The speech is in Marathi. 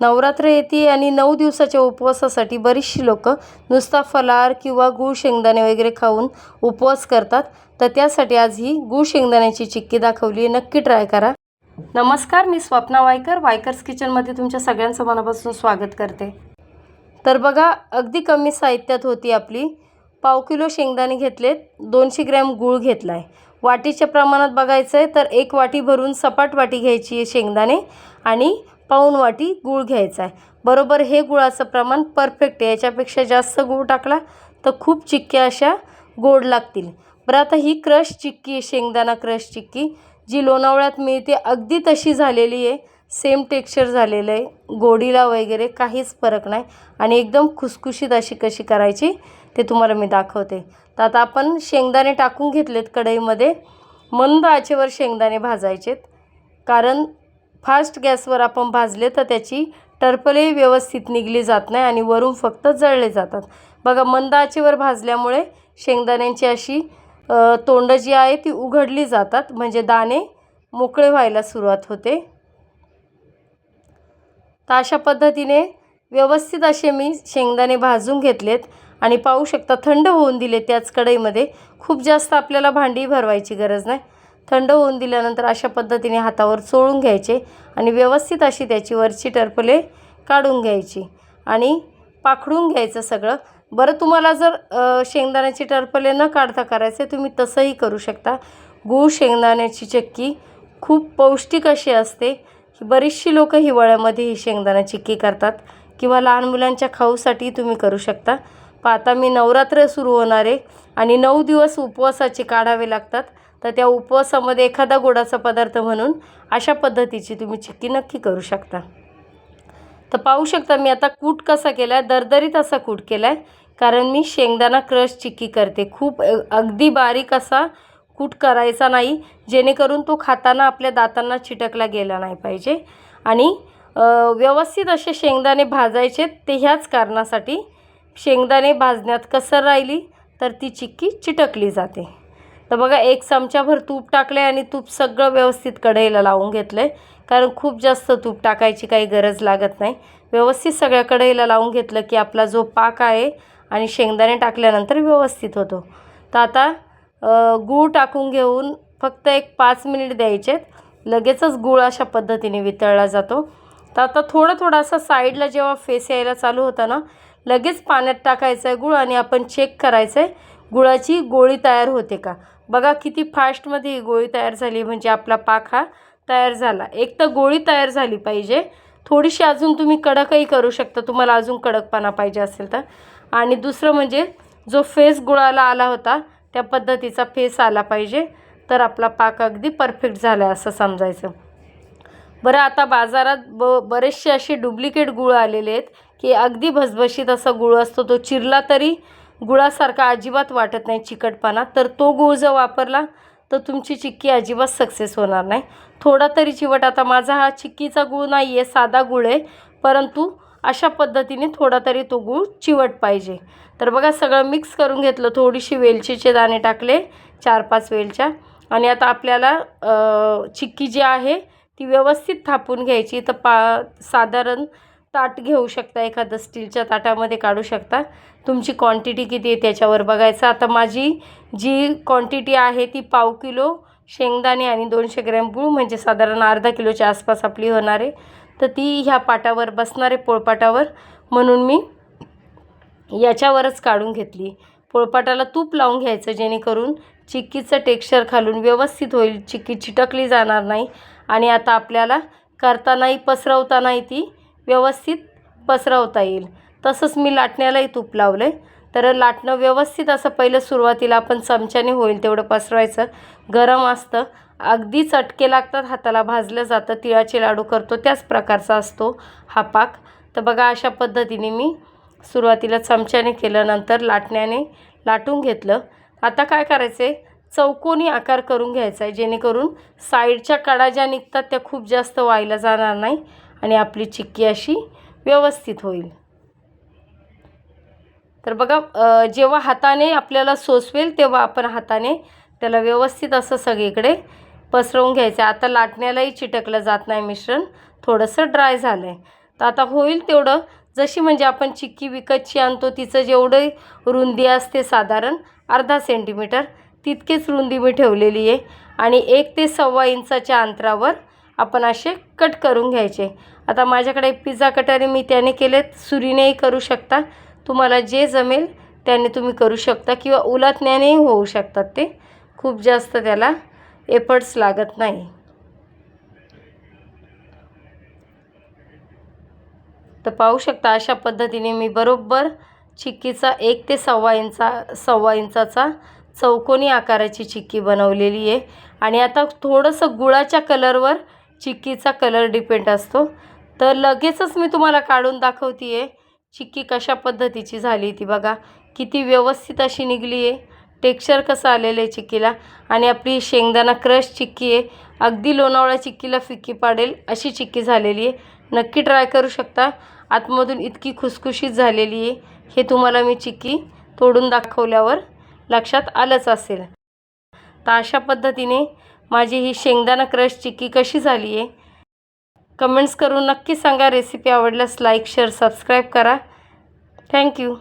नवरात्र येते आणि नऊ दिवसाच्या उपवासासाठी बरीचशी लोकं नुसता फलार किंवा गूळ शेंगदाणे वगैरे खाऊन उपवास करतात. तर त्यासाठी आज ही गूळ शेंगदाण्याची चिक्की दाखवली आहे. नक्की ट्राय करा. नमस्कार मी स्वप्ना वायकर. वायकर्स किचनमध्ये तुमच्या सगळ्यांचं मनापासून स्वागत करते. तर बघा अगदी कमी साहित्यात होती आपली. पाव किलो शेंगदाणे घेतलेत. दोनशे ग्रॅम गूळ घेतला आहे वाटीच्या प्रमाणात बघायचं आहे तर एक वाटी भरून सपाट वाटी घ्यायची आहे शेंगदाणे आणि पाऊण वाटी गूळ घ्यायचा आहे. बरोबर हे गुळाचं प्रमाण परफेक्ट आहे. याच्यापेक्षा जास्त गूळ टाकला तर खूप चिक्क्या अशा गोड लागतील. बरं आता ही क्रश चिक्की आहे शेंगदाणा क्रश चिक्की जी लोणावळ्यात मिळते अगदी तशी झालेली आहे. सेम टेक्स्चर झालेलं आहे. गोडीला वगैरे काहीच फरक नाही. आणि एकदम खुसखुशीत अशी कशी करायची ते तुम्हाला मी दाखवते. तर आता आपण शेंगदाणे टाकून घेतलेत कढईमध्ये. मंद आचेवर शेंगदाणे भाजायचेत. कारण फास्ट गॅसवर आपण भाजले तर त्याची टर्पलही व्यवस्थित निघली जात नाही आणि वरून फक्त जळले जातात. बघा मंद आचेवर भाजल्यामुळे शेंगदाण्यांची अशी तोंडं तोंड जी आहे ती उघडली जातात. म्हणजे दाणे मोकळे व्हायला सुरुवात होते. तर अशा पद्धतीने व्यवस्थित असे मी शेंगदाणे भाजून घेतलेत आणि पाहू शकता थंड होऊन दिले त्याच कढईमध्ये. खूप जास्त आपल्याला भांडी भरवायची गरज नाही. थंड होऊन दिल्यानंतर अशा पद्धतीने हातावर चोळून घ्यायचे आणि व्यवस्थित अशी त्याची वरची टरफले काढून घ्यायची आणि पाखडून घ्यायचं सगळं. बरं तुम्हाला जर शेंगदाण्याची टरफले न काढता करायचे तुम्ही तसंही करू शकता. गूळ शेंगदाण्याची चक्की खूप पौष्टिक अशी असते. बरीचशी लोक हिवाळ्यामध्ये ही शेंगदाणा चिक्की करतात किंवा लहान मुलांच्या खाऊसाठी तुम्ही करू शकता. पण आता मी नवरात्र सुरू होणार आहे आणि नऊ दिवस उपवासाचे काढावे लागतात. तर त्या उपवासामध्ये एखादा गोडाचा पदार्थ म्हणून अशा पद्धतीची तुम्ही चिक्की नक्की करू शकता. तर पाहू शकता मी आता कूट कसा केला आहे दरदरीत असा कूट केला आहे कारण मी शेंगदाणा क्रश चिक्की करते. खूप अगदी बारीक असा कूट करायचा नाही जेणेकरून तो खाताना आपल्या दातांना चिटकला गेला नाही पाहिजे. आणि व्यवस्थित असे शेंगदाणे भाजायचे ते ह्याच कारणासाठी शेंगदाणे भाजण्यात कसर राहिली तर ती चिक्की चिटकली जाते. तर बघा एक चमच्याभर तूप टाकलं आहे आणि तूप सगळं व्यवस्थित कढईला लावून घेतलं आहे कारण खूप जास्त तूप टाकायची काही गरज लागत नाही. व्यवस्थित सगळ्या कढईला लावून घेतलं की आपला जो पाक आहे आणि शेंगदाणे टाकल्यानंतर व्यवस्थित होतो. तर आता गूळ टाकून घेऊन फक्त एक पाच मिनिट द्यायचे लगेचच गूळ अशा पद्धतीने वितळला जातो. तर आता थोडं थोडं साईडला जेव्हा फेस यायला चालू होता ना लगेच पाण्यात टाकायचं आहे गूळ आणि आपण चेक करायचं आहे गुळाची गोळी तयार होते का? बघा किती फास्टमध्ये ही गोळी तयार झाली म्हणजे आपला पाक हा तयार झाला. एक तर गोळी तयार झाली पाहिजे. थोडीशी अजून तुम्ही कडकही करू शकता तुम्हाला अजून कडकपणा पाहिजे असेल तर. आणि दुसरं म्हणजे जो फेस गुळाला आला होता त्या पद्धतीचा फेस आला पाहिजे. तर आपला पाक अगदी परफेक्ट झाला आहे असं समजायचं. बरं आता बाजारात ब बरेचसे असे डुप्लिकेट गुळ आलेले आहेत की अगदी भसभशीत असा गुळ असतो तो चिरला तरी गुळासारखा अजिबात वाटत नाही चिकटपणा. तर तो गुळ जर वापरला तर तुमची चिक्की अजिबात सक्सेस होणार नाही. थोडा तरी चिवट. आता माझा हा चिक्कीचा गुळ नाही आहे साधा गुळ आहे. परंतु अशा पद्धतीने थोडा तरी तो गूळ चिवट पाहिजे. तर बघा सगळं मिक्स करून घेतलं. थोडीशी वेलचीचे दाणे टाकले चार पाच वेलच्या. आणि आता आपल्याला चिक्की जी आहे ती व्यवस्थित थापून घ्यायची. तर पा साधारण ताट घेऊ शकता एखादं स्टीलच्या ताटामध्ये काढू शकता. तुमची क्वांटिटी किती आहे त्याच्यावर बघायचं. आता माझी जी क्वांटिटी आहे ती पाव किलो शेंगदाणे आणि दोनशे ग्रॅम गूळ म्हणजे साधारण अर्धा किलोच्या आसपास आपली होणार आहे. तर ती ह्या पाटावर बसणारे पोळपाटावर म्हणून मी याच्यावरच काढून घेतली. पोळपाटाला तूप लावून घ्यायचं जेणेकरून चिक्कीचं टेक्स्चर खालून व्यवस्थित होईल. चिक्की चिटकली जाणार नाही. आणि आता आपल्याला करतानाही पसरवतानाही ती व्यवस्थित पसरवता येईल. तसंच मी लाटण्यालाही तूप लावलं आहे तर लाटणं व्यवस्थित असं पहिलं सुरुवातीला आपण चमच्याने होईल तेवढं पसरवायचं. गरम असतं. अगदी चटके लागतात हाताला भाजलं जातं तिळाचे लाडू करतो त्याच प्रकारचा असतो हा पाक. तर बघा अशा पद्धतीने मी सुरुवातीला चमच्याने केलं नंतर लाटण्याने लाटून घेतलं. आता काय करायचं आहे चौकोनी आकार करून घ्यायचा आहे जेणेकरून साईडच्या कडा ज्या निघतात त्या खूप जास्त व्हायला जाणार नाही. आणि आपली चिक्की अशी व्यवस्थित होईल. तर बघा जेव्हा हाताने आपल्याला सोसवेल तेव्हा आपण हाताने त्याला व्यवस्थित असं सगळीकडे पसरवून घ्यायचं. आहे आता लाटण्यालाही चिटकलं जात नाही मिश्रण. थोडंसं ड्राय झालं आहे तर आता होईल तेवढं. जशी म्हणजे आपण चिक्की विकतची आणतो तिचं जेवढं रुंदी असते साधारण अर्धा सेंटीमीटर तितकीच रुंदी मी ठेवलेली आहे. आणि एक ते सव्वा इंचाच्या अंतरावर आपण असे कट करून घ्यायचे. आता माझ्याकडे पिझ्झा कटाने मी त्याने केलेत. सुरीनेही करू शकता. तुम्हाला जे जमेल त्याने तुम्ही करू शकता किंवा उलटण्यानेही होऊ शकतात ते. खूप जास्त त्याला एफर्ट्स लागत नाही. तर पाहू शकता अशा पद्धतीने मी बरोबर चिक्कीचा एक ते सव्वा इंचा सव्वा इंचाचा चौकोनी आकाराची चिक्की बनवलेली आहे. आणि आता थोडंसं गुळाच्या कलरवर चिक्कीचा कलर डिपेंड असतो. तर लगेचच मी तुम्हाला काढून दाखवते आहे चिक्की कशा पद्धतीची झाली ती बघा. किती व्यवस्थित अशी निघली आहे. टेक्स्चर कसं आलेलं आहे चिक्कीला. आणि आपली शेंगदाणा क्रश चिक्की आहे. अगदी लोणावळा चिक्कीला फिक्की पाडेल अशी चिक्की झालेली आहे. नक्की ट्राय करू शकता. आतमधून इतकी खुसखुशीत झालेली आहे. हे तुम्हाला मी चिक्की तोडून दाखवल्यावर लक्षात आलंच असेल. तर अशा पद्धतीने माझी ही शेंगदाणा क्रश चिक्की कशी झाली आहे? कमेंट्स करून नक्की सांगा. रेसिपी आवडल्यास लाईक शेअर सबस्क्राईब करा. Thank you.